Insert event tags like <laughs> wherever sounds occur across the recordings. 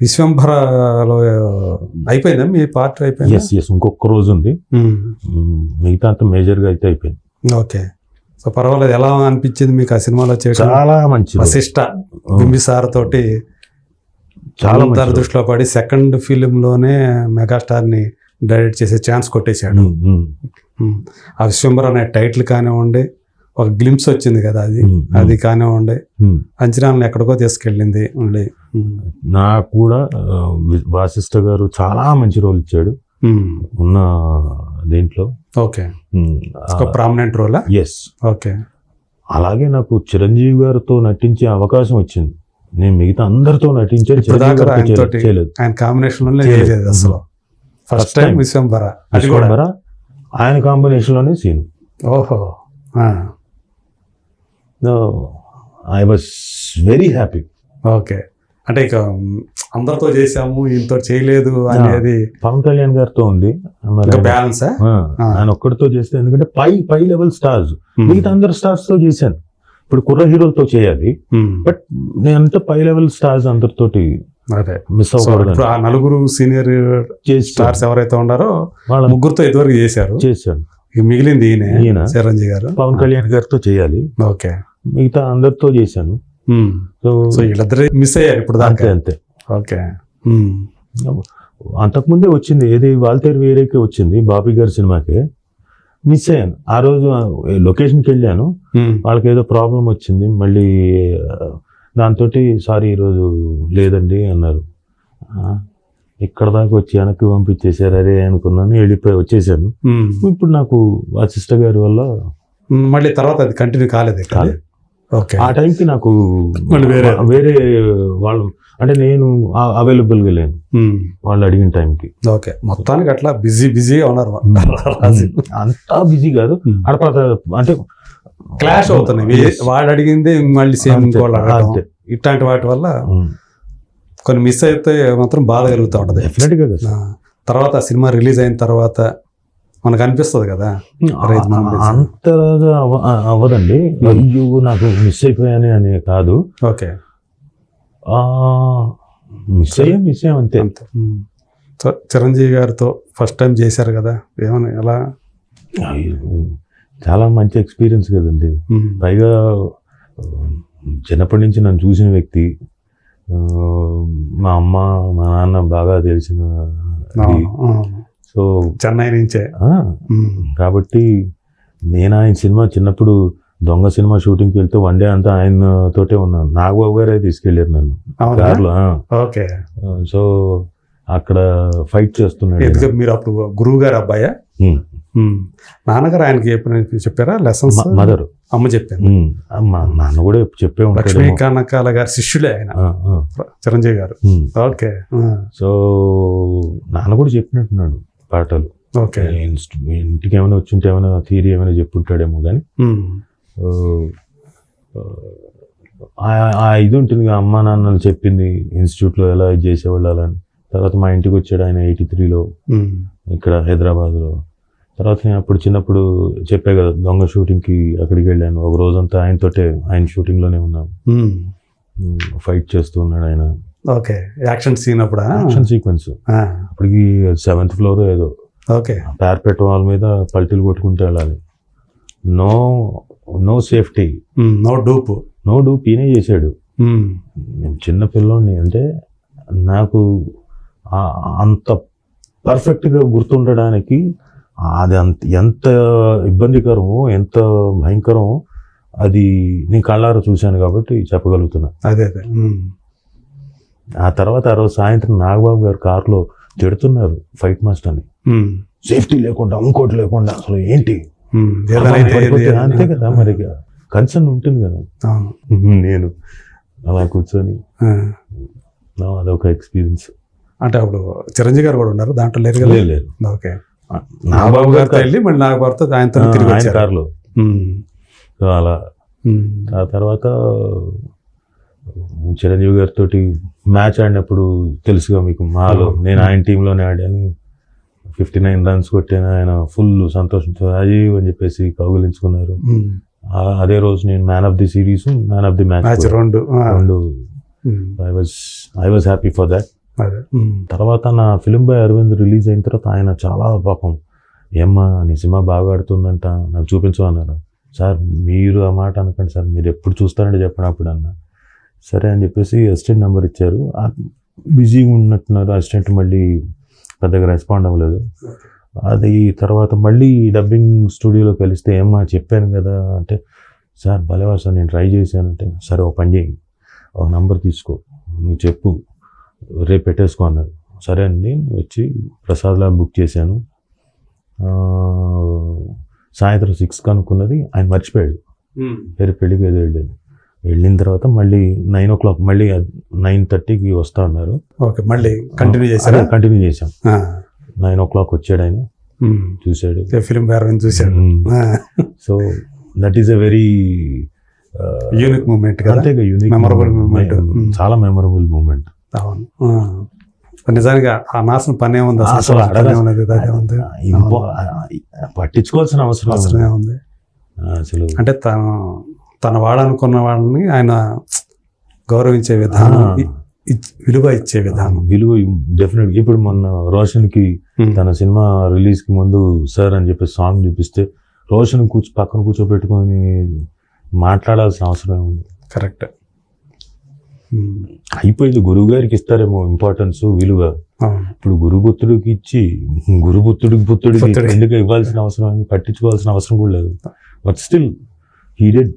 విశ్వంభరలో అయిపోయిందా? మీ పార్ట్ అయిపోయిందా? ఎస్ ఎస్ ఇంకొక రోజు ఉంది మిగతా అంతా మేజర్గా అయితే అయిపోయింది. ఓకే. సో పర్వాలేదు ఎలా అనిపించింది మీకు ఆ సినిమాలో చేయడం చాలా మంచి. వశిష్ట బింబిసార్ తోటి చాలా అందరి. దృష్టిలో పడి సెకండ్ ఫిలిం లోనే మెగాస్టార్ని డైరెక్ట్ చేసే ఛాన్స్ కొట్టేశాడు. ఆ విశ్వంబర్ అనే టైటిల్ కానివ్వండి ఒక గ్లిమ్స్ వచ్చింది కదా అది. అది కానివ్వండి. అంచనాలను ఎక్కడికో తీసుకెళ్ళింది మళ్ళీ మ్మ్. నాకు కూడా ఆ, వి- వాసిష్ఠ గారు చాలా మంచి రోల్ ఇచ్చాడు. ఉన్న దీంట్లో. ఓకే. ఒక ప్రామినెంట్ రోలా ఎస్ ఓకే. అలాగే నాకు చిరంజీవి గారితో నటించే అవకాశం వచ్చింది. నేను మిగతా అందరితో నటించాను ఆయన కాంబినేషన్ అసలు. First time. విశ్వంబర విశ్వంబర ఆయన లోనే సీన్. ఓహో. I was very happy okay. అంటే ఇక అందరితో చేసాము ఇంతో చేయలేదు అనేది. పవన్ కళ్యాణ్ గారితో ఉంది. బ్యాలెన్స్ ఆయన ఒక్కడితో చేస్తే ఎందుకంటే పై పై లెవెల్ స్టార్స్ మిగతా అందరు స్టార్స్తో చేశాను. ఇప్పుడు కుర్ర హీరోలతో చేయాలి. బట్ నేనంతా పై లెవెల్ స్టార్స్ అందరితోటి అదే. మిస్ అవ్వకూడదు. ఆ నలుగురు సీనియర్ స్టార్స్ ఎవరైతే ఉన్నారో వాళ్ళ ముగ్గురుతో ఇదివరకు చేశారు. చేశాను. మిగిలింది ఈయన ఈయన. చిరంజీవి గారు. పవన్ కళ్యాణ్ గారితో చేయాలి. ఓకే. మిగతా అందరితో చేశాను. సో వీళ్ళిద్దరే మిస్ అయ్యారు ఇప్పుడు అంతే అంతే ఓకే. అంతకుముందే వచ్చింది ఏది వాల్తేరు వేరేకే వచ్చింది బాబీ గారి సినిమాకి మిస్ అయ్యాను ఆ రోజు లొకేషన్కి వెళ్ళాను. వాళ్ళకి ఏదో ప్రాబ్లం వచ్చింది మళ్ళీ దాంతో సారీ ఈరోజు లేదండి అన్నారు ఆ, ఇక్కడ దాకా వచ్చి వెనక్కి పంపించేశారు అరే అనుకున్నాను వెళ్ళిపోయి వచ్చేసాను. ఇప్పుడు నాకు వాసిష్ట గారి వల్ల. మళ్ళీ తర్వాత అది కంటిన్యూ కాలేదు. కాలేదు. ఓకే ఆ టైంకి నాకు మళ్ళీ వేరే. వేరే వాళ్ళు అంటే నేను అవైలబుల్గా లేను. వాళ్ళు అడిగిన టైంకి ఓకే మొత్తానికి అట్లా బిజీ బిజీగా ఉన్నారు. అంతా బిజీ కాదు మ్మ్. అడపడ అంటే క్లాష్ అవుతున్నాయి. వాడు అడిగింది మళ్ళీ సేమ్ ఇంకోళ్ళు. ఇట్లాంటి వాటి వల్ల. కొన్ని మిస్ అయితే మాత్రం బాధ కలుగుతూ ఉంటది Definitely గా కదా. ఆ, తర్వాత సినిమా రిలీజ్ అయిన తర్వాత మనకు అనిపిస్తుంది కదా అంతగా అవ- అవ్వదండి. అయ్యో నాకు మిస్ అయిపోయాను అని కాదు. ఓకే. మిస్ అయ్యా మిస్ అయ్యాం అంతే. సో చిరంజీవి గారితో ఫస్ట్ టైం చేశారు కదా? ఏమని ఎలా? చాలా మంచి ఎక్స్పీరియన్స్ కదండి. పైగా చిన్నప్పటి నుంచి నన్ను చూసిన వ్యక్తి మా అమ్మ మా నాన్న బాగా తెలిసిన. సో చెన్నై నుంచే. కాబట్టి నేను ఆయన సినిమా చిన్నప్పుడు దొంగ సినిమా షూటింగ్కి వెళ్తే వన్ డే అంతా ఆయన తోటే ఉన్నాను. నాగబాబు గారే తీసుకెళ్ళారు నన్ను. కార్లో. ఓకే. సో అక్కడ ఫైట్ చేస్తున్నాడు ఎందుకంటే మీరు అప్పుడు గురువు గారు అబ్బాయా. నాన్నగారు ఆయనకి చెప్పిన చెప్పారా? Lessons mother. అమ్మ చెప్పింది ఉమ్. మా నాన్న కూడా చెప్పే లక్ష్మీ కనకాల గారి శిష్యులే ఆయన. చిరంజీవి గారు. ఓకే. సో నాన్న కూడా చెప్పినట్టున్నాడు. పాటలు. ఓకే. ఇంటికి ఏమైనా వచ్చుంటే ఏమైనా థియరీ ఏమైనా చెప్పుంటాడేమో కానీ. ఆ- ఇది ఉంటుంది అమ్మా నాన్నలు చెప్పింది ఇన్స్టిట్యూట్లో ఎలా ఇది చేసేవాళ్ళు అలా అని. తర్వాత మా ఇంటికి వచ్చాడు ఆయన ఎయిటీ త్రీలో. ఇక్కడ హైదరాబాద్లో. తర్వాత నేను అప్పుడు చిన్నప్పుడు చెప్పే కదా దొంగ షూటింగ్కి అక్కడికి వెళ్ళాను. ఒక రోజంతా ఆయనతోటే ఆయన షూటింగ్లోనే ఉన్నాను మ్మ్. ఫైట్ చేస్తూ ఉన్నాడు ఆయన. ఓకే. యాక్షన్ సీన్ అప్పుడా? Action sequence. అప్పటికి సెవెంత్ ఫ్లోర్ ఏదో. ఓకే. పేర్పెట్ వాల్ మీద పల్టీలు కొట్టుకుంటూ వెళ్ళాలి. No no safety. No dupe. No do పీనే చేశాడు. నేను చిన్న పిల్లోని అంటే నాకు అంత పర్ఫెక్ట్గా గుర్తుండడానికి అది అంత ఎంత ఇబ్బందికరమో ఎంత భయంకరమో అది నేను కళ్ళారా చూశాను కాబట్టి చెప్పగలుగుతున్నా. అదే అదే. ఆ తర్వాత ఆ రోజు సాయంత్రం నాగబాబు గారు కారులో తిడుతున్నారు ఫైట్ మాస్టర్ని మ్మ్. సేఫ్టీ లేకుండా ఇంకోటి లేకుండా అసలు ఏంటి? అంతే కదా మరి కన్సర్న్ ఉంటుంది కదా. నేను అలా కూర్చొని అదొక ఎక్స్పీరియన్స్. అంటే అప్పుడు చిరంజీవి గారు కూడా ఉన్నారు దాంట్లో లేరు కదా? లేదు ఓకే. నాగబాబు నాగబాబు గారు గారితో వెళ్ళి మళ్ళీ నాగబాబుతో ఆయనతో తిరిగి ఆయన వచ్చారు. కార్లో. అలా. ఆ తర్వాత చిరంజీవి గారితో మ్యాచ్ ఆడినప్పుడు తెలుసుగా మీకు మాలో నేను ఆయన టీంలోనే ఆడాను. ఫిఫ్టీ నైన్ రన్స్ కొట్టాను. ఆయన ఫుల్ సంతోషంతో అజీవ్ అని చెప్పేసి కౌగులించుకున్నారు. అదే రోజు నేను man of the series man of the match రెండు. రెండు. I was I was happy for that. తర్వాత నా ఫిలిం బాయ్ అరవింద్ రిలీజ్ అయిన తర్వాత ఆయన చాలా పాపం ఏమ్మా నీ సినిమా బాగా ఆడుతుందంట నాకు చూపించమన్నారు సార్ మీరు ఆ మాట అనకండి సార్ మీరు ఎప్పుడు చూస్తారంటే చెప్పండి అప్పుడు అన్న. సరే అని చెప్పేసి అసిస్టెంట్ నెంబర్ ఇచ్చారు. బిజీగా ఉన్నట్టున్నారు. అసిస్టెంట్ మళ్ళీ పెద్దగా రెస్పాండ్ అవ్వలేదు. అది తర్వాత మళ్ళీ డబ్బింగ్ స్టూడియోలో కలిస్తే ఏమ్మా చెప్పాను కదా అంటే సార్ భలేవా సార్ నేను ట్రై చేశానంటే సరే ఒక పని చేయి. ఒక నంబర్ తీసుకో. నువ్వు చెప్పు. రేపు పెట్టేసుకో అన్నాడు సరే అండి వచ్చి ప్రసాద్లా బుక్ చేశాను. సాయంత్రం సిక్స్ కనుక్కున్నది ఆయన మర్చిపోయాడు. వేరే పెళ్ళికి ఏదో వెళ్ళాడు. వెళ్ళిన తర్వాత మళ్ళీ నైన్ ఓ క్లాక్ మళ్ళీ నైన్ థర్టీకి వస్తా అన్నారు. ఓకే మళ్ళీ కంటిన్యూ చేశారా? కంటిన్యూ చేశాం. నైన్ ఓ క్లాక్ వచ్చాడు ఆయన. చూశాడు. ఫిలిం వేరే చూశాడు. So that is a very unique moment కదా? అంతేగా యూనిక్ Memorable moment. చాలా మెమరబుల్ మూమెంట్ అవును. నిజానికి ఆ నాశనం పని ఏముంది అసలు. ఉంది. పట్టించుకోవాల్సిన అవసరం అవసరం లేదు. ఏముంది అసలు అంటే తను తన వాడనుకున్న వాళ్ళని ఆయన గౌరవించే విధానం విలువ ఇచ్చే విధానం. విలువ డెఫినెట్ ఇప్పుడు మొన్న రోషన్కి. తన సినిమా రిలీజ్కి ముందు సార్ అని చెప్పి సాంగ్ చూపిస్తే రోషన్ కూర్చో పక్కన కూర్చోబెట్టుకొని మాట్లాడాల్సిన అవసరం ఏముంది? కరెక్ట్. అయిపోయింది. గురువు గారికి ఇస్తారేమో ఇంపార్టెన్స్ విలువ. ఇప్పుడు గురుపుత్రుడికి ఇచ్చి గురుపుత్రుడికి పుత్రుడికి. ఎందుకు ఇవ్వాల్సిన అవసరం? పట్టించుకోవాల్సిన అవసరం కూడా లేదు. బట్ స్టిల్ హీడెడ్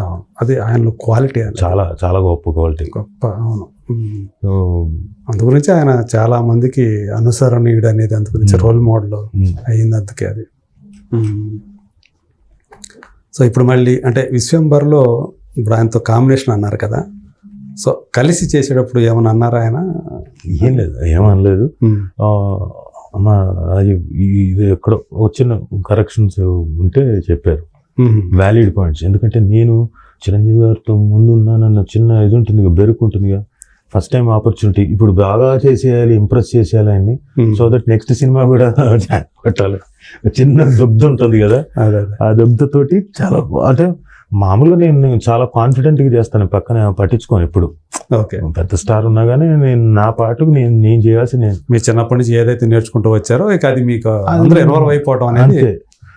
అవును అది ఆయనలో క్వాలిటీ చాలా చాలా గొప్ప క్వాలిటీ. గొప్ప అవును. అందు గురించి ఆయన చాలా మందికి అనుసరణీయుడు అనేది అందు గురించి. రోల్ మోడల్ అయింది అందుకే అది. సో ఇప్పుడు మళ్ళీ అంటే విశ్వంబర్లో ఇప్పుడు ఆయనతో కాంబినేషన్ అన్నారు కదా. సో కలిసి చేసేటప్పుడు ఏమన్నా అన్నారా ఆయన? ఏం లేదు ఏమనలేదు అది ఇది ఎక్కడో వచ్చిన కరెక్షన్స్ ఉంటే చెప్పారు. వ్యాలిడ్ పాయింట్స్ ఎందుకంటే నేను చిరంజీవి గారితో ముందు ఉన్నానన్న చిన్న ఇది ఉంటుంది కదా, బెరుకు ఉంటుందిగా ఫస్ట్ టైం ఆపర్చునిటీ ఇప్పుడు బాగా చేసేయాలి ఇంప్రెస్ చేసేయాలి ఆయన్ని. Um. So that next cinema కూడా <laughs> కొట్టాలి. చిన్న దొబ్దు ఉంటుంది కదా. ఆ దెబ్బతోటి చాలా అంటే మామూలుగా నేను చాలా కాన్ఫిడెంట్గా చేస్తాను. పక్కన పట్టించుకోను ఎప్పుడు. ఓకే. పెద్ద స్టార్ ఉన్నా కానీ నేను నా పాటుకు నేను నేను చేయాల్సి నేను. మీరు చిన్నప్పటి నుంచి ఏదైతే నేర్చుకుంటూ వచ్చారో ఇక అది మీకు అది అందరూ ఇన్వాల్వ్ అయిపోవడం అనేది అంతే.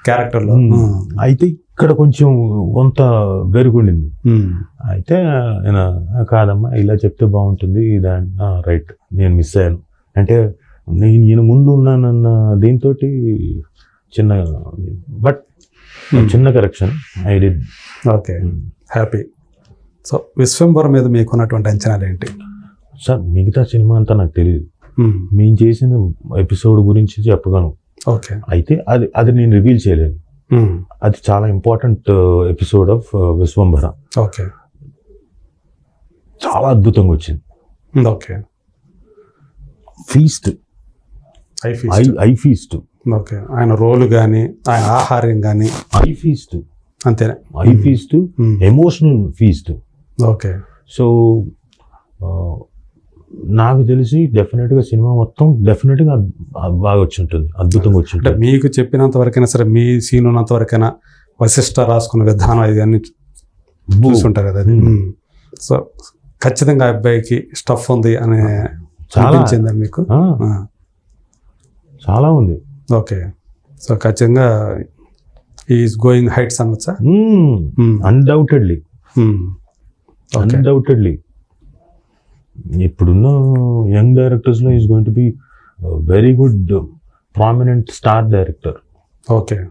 క్యారెక్టర్లో. ఉమ్. ఉమ్. అయితే ఇక్కడ కొంచెం కొంత బెరుగుండింది. అయితే ఆయన కాదమ్మా ఇలా చెప్తే బాగుంటుంది దాని రైట్ నేను మిస్ అయ్యాను. అంటే నేను ఈయన ముందు ఉన్నానన్న దీంతో చిన్న బట్. చిన్న correction I D okay. Happy. So Vishwambhara మీద మీకున్నటువంటి అంచనాలు ఏంటి? సార్ మిగతా సినిమా అంతా నాకు తెలియదు. మేము చేసిన ఎపిసోడ్ గురించి చెప్పగలను ఓకే. అయితే అది అది నేను రివీల్ చేయలేను. అది చాలా important episode of Vishwambhara okay చాలా అద్భుతంగా వచ్చింది. Okay feast eye feast eye feast okay ఆయన రోలు కానీ ఆయన ఆహార్యం కానీ ఐ ఫీస్ట్ అంతేనే? Eye feast. Emotional feast okay so నాకు తెలిసి డెఫినెట్గా సినిమా మొత్తం డెఫినెట్గా బాగా వచ్చి ఉంటుంది అద్భుతంగా వచ్చి అంటే ఉంటుంది మీకు చెప్పినంత వరకైనా సరే మీ సీన్ ఉన్నంత వరకైనా వశిష్ట రాసుకున్న విధానం ఇది అన్ని చూసుంటారు కదా. సో ఖచ్చితంగా అబ్బాయికి స్టఫ్ ఉంది అని చాలా. మీకు. చాలా ఉంది. ఓకే. సో ఖచ్చితంగా ఈజ్ గోయింగ్ హైట్స్ అనొచ్చా? అన్డౌటెడ్లీ అన్డౌటెడ్లీ ఇప్పుడున్న యంగ్ డైరెక్టర్స్లో is going to be very good prominent star director. Okay.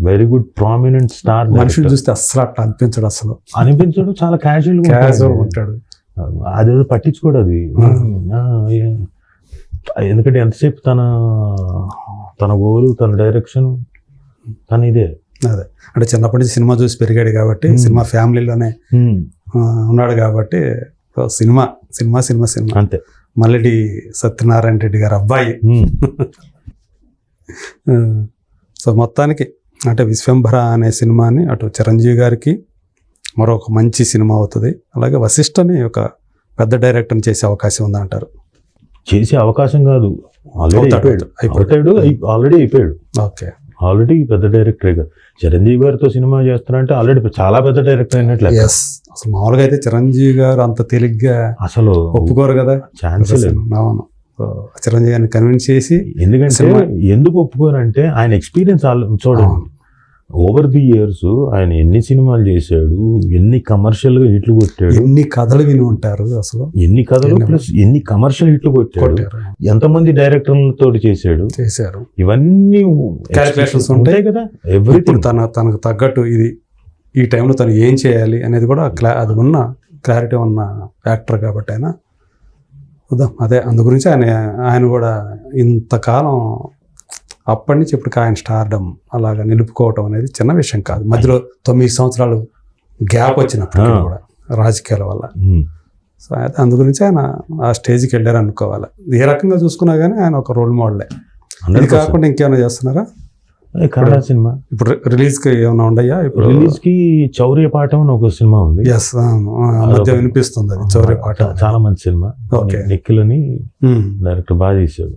Very good prominent star మనుషులు చూస్తే అస్సలు అట్లా అనిపించడు అసలు. అనిపించడం చాలా క్యాజువల్ క్యాజువల్ ఉంటాడు. అదేదో పట్టించుకోడు అది. ఏ- ఎందుకంటే ఎంతసేపు తన తన గోలు తన డైరెక్షన్ తన ఇదే. అదే. అంటే చిన్నప్పటి నుంచి సినిమా చూసి పెరిగాడు కాబట్టి Hmm. సినిమా ఫ్యామిలీలోనే ఆ, ఉన్నాడు కాబట్టి so cinema cinema cinema cinema. అంతే. మల్లెడి సత్యనారాయణ రెడ్డి గారు అబ్బాయి. సో మొత్తానికి అంటే విశ్వంభర అనే సినిమాని అటు చిరంజీవి గారికి మరొక మంచి సినిమా అవుతుంది. అలాగే వశిష్ఠని ఒక పెద్ద డైరెక్టర్ని చేసే అవకాశం ఉందంటారు. చేసే అవకాశం కాదు. ఆల్రెడీ అయిపోయాడు. ఆల్రెడీ అయిపోయాడు. ఓకే. ఆల్రెడీ పెద్ద డైరెక్టర్ చిరంజీవి గారితో సినిమా చేస్తున్నారంటే ఆల్రెడీ చాలా పెద్ద డైరెక్టర్ అయినట్లే. ఎస్ అసలు మామూలుగా అయితే చిరంజీవి గారు అంత తేలిగ్గా అసలు ఒప్పుకోరు కదా. ఛాన్స్ లేదు. అవును. చిరంజీవి గారిని కన్విన్స్ చేసి ఎందుకంటే సినిమా- ఎందుకు ఒప్పుకోరంటే ఆయన ఎక్స్పీరియన్స్ చూడండి. ఓవర్ ది ఇయర్స్ ఆయన ఎన్ని సినిమాలు చేశాడు ఎన్ని కమర్షియల్గా హిట్లు కొట్టాడు ఎన్ని కథలు విని ఉంటారు అసలు? ఎన్ని కథలు ప్లస్ ఎన్ని కమర్షియల్ హిట్లు కొట్టాడు ఎంతమంది డైరెక్టర్లతో చేశాడు చేశారు. ఇవన్నీ Calculations ఉంటాయి. కదా ఎవ్రీథింగ్ తన తనకు తగ్గట్టు ఇది ఈ టైంలో తను ఏం చేయాలి అనేది కూడా క్లా అది ఉన్న క్లారిటీ ఉన్న యాక్టర్ కాబట్టి ఆయన అదే అందు గురించి ఆయన ఆయన కూడా ఇంతకాలం అప్పటి నుంచి ఇప్పటికి ఆయన స్టార్డమ్ అలాగా నిలుపుకోవటం అనేది చిన్న విషయం కాదు. మధ్యలో తొమ్మిది సంవత్సరాలు గ్యాప్ వచ్చినప్పుడు. కూడా రాజకీయాల వల్ల. సో అయితే అందు గురించి ఆయన ఆ స్టేజ్కి వెళ్ళారు అనుకోవాలి. ఏ రకంగా చూసుకున్నా కానీ ఆయన ఒక రోల్ మోడలే ఇది కాకుండా ఇంకేమైనా చేస్తున్నారా? కన్నడ సినిమా? ఇప్పుడు రిలీజ్కి ఏమైనా ఉండయా? ఇప్పుడు రిలీజ్కి చౌర్య పాఠం అని ఒక సినిమా ఉంది. ఎస్ మధ్య వినిపిస్తుంది అది చౌర్య పాట చా- చాలా మంచి సినిమా. నిఖిల్ అని డైరెక్టర్ బాగా చేశాడు